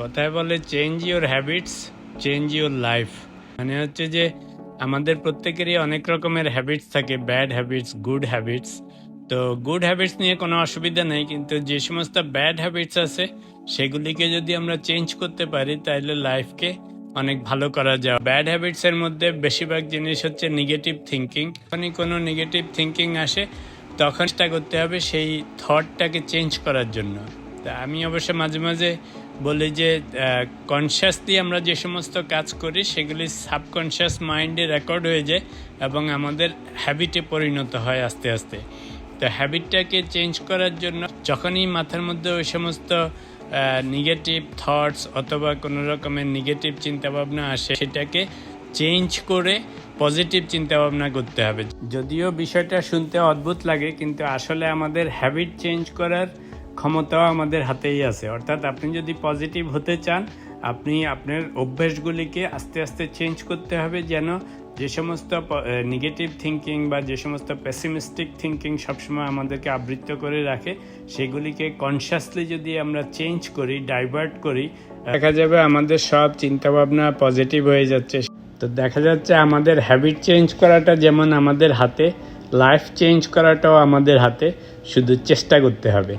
কথায় বলে change your habits change your life মানে হচ্ছে যে, আমাদের প্রত্যেকেরই অনেক রকমের হ্যাবিটস থাকে ব্যাড হ্যাবিটস গুড হ্যাবিটস তো গুড হ্যাবিটস নিয়ে কোনো অসুবিধা নেই, কিন্তু যে সমস্ত ব্যাড হ্যাবিটস আছে, সেগুলিকে যদি আমরা চেঞ্জ করতে পারি, তাহলে লাইফকে অনেক ভালো করা যায়। ব্যাড হ্যাবিটস এর মধ্যে বেশিরভাগ জিনিস হচ্ছে নেগেটিভ থিঙ্কিং যখনই কোনো নেগেটিভ থিঙ্কিং আসে, তখন চেষ্টা করতে হবে সেই থটটাকে চেঞ্জ করার জন্য। তা আমি অবশ্য মাঝে মাঝে বলি যে কনসিয়াসলি আমরা যে সমস্ত কাজ করি, সেগুলি সাবকনশিয়াস মাইন্ডে রেকর্ড হয়ে যায় এবং আমাদের হ্যাবিটে পরিণত হয় আস্তে আস্তে। তো হ্যাবিটটাকে চেঞ্জ করার জন্য যখনই মাথার মধ্যে ওই সমস্ত নেগেটিভ থটস অথবা কোনো রকমের নেগেটিভ চিন্তাভাবনা আসে, সেটাকে চেঞ্জ করে পজিটিভ চিন্তাভাবনা করতে হবে। যদিও বিষয়টা শুনতে অদ্ভুত লাগে, কিন্তু আসলে আমাদের হ্যাবিট চেঞ্জ করার ক্ষমতাও আমাদের হাতেই আছে। অর্থাৎ আপনি যদি পজিটিভ হতে চান, আপনি আপনার অভ্যাসগুলিকে আস্তে আস্তে চেঞ্জ করতে হবে যেন যে সমস্ত নেগেটিভ থিঙ্কিং বা যে সমস্ত পেসিমিস্টিক থিঙ্কিং সবসময় আমাদেরকে আবৃত্ত করে রাখে, সেগুলিকে কনসিয়াসলি যদি আমরা চেঞ্জ করি ডাইভার্ট করি দেখা যাবে আমাদের সব চিন্তাভাবনা পজিটিভ হয়ে যাচ্ছে। তো দেখা যাচ্ছে আমাদের হ্যাবিট চেঞ্জ করাটা যেমন আমাদের হাতে লাইফ চেঞ্জ করাটাও আমাদের হাতে, শুধু চেষ্টা করতে হবে।